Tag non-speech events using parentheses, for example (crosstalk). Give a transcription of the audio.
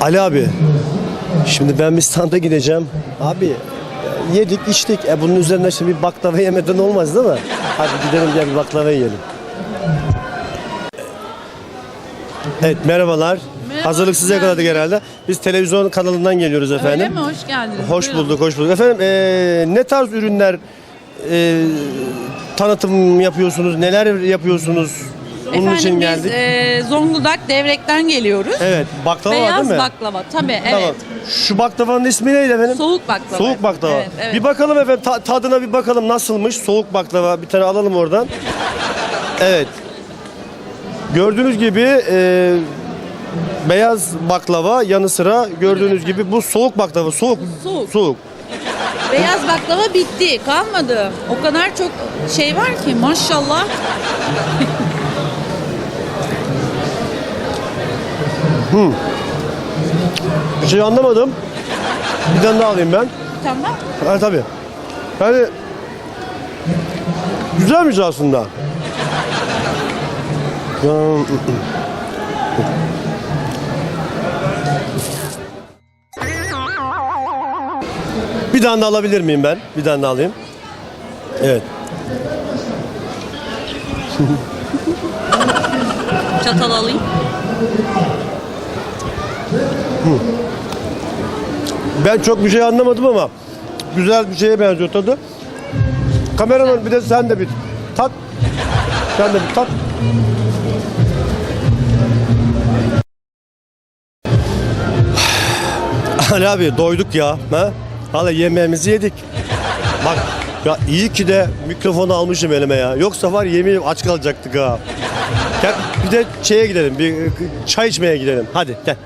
Ali abi. Şimdi ben bir standa gideceğim. Abi e, yedik içtik. E bunun üzerine şimdi bir baklava yemeden olmaz değil mi? Hadi gidelim gel bir baklava yiyelim. Evet merhabalar. Merhaba, Hazırlık size yakaladık herhalde. Biz televizyon kanalından geliyoruz efendim. Öyle mi? Hoş geldiniz. Hoş Buyurun. bulduk, hoş bulduk. Efendim eee, ne tarz ürünler eee, tanıtım yapıyorsunuz, neler yapıyorsunuz? Bunun Efendim için biz geldik. e, Zonguldak Devrek'ten geliyoruz. evet, baklava var Beyaz değil mi? baklava tabii evet. Tamam. Şu baklavanın ismi neydi efendim? Soğuk baklava. Soğuk baklava. Evet, evet. Bir bakalım efendim ta- tadına bir bakalım nasılmış soğuk baklava. Bir tane alalım oradan. Evet. Gördüğünüz gibi eee, beyaz baklava yanı sıra gördüğünüz gibi bu soğuk baklava. Soğuk. Soğuk. Soğuk. Beyaz baklava bitti. Kalmadı. O kadar çok şey var ki maşallah. Bir şey anlamadım. Bir tane daha alayım ben. Tamam. Ha tabii. Yani güzelmiş aslında. Bir tane de alabilir miyim ben? Bir tane de alayım. Evet. Çatal alayım. Ben çok bir şey anlamadım ama güzel bir şeye benziyor tadı. Kameraman bir de sen de bir tat. Sen de bir tat. (sighs) Ali abi doyduk ya. Ha? Hala yemeğimizi yedik. Bak ya iyi ki de mikrofonu almışım elime ya. Yoksa var yemin aç kalacaktık ha. Gel bir de şeye gidelim. Bir çay içmeye gidelim. Hadi gel.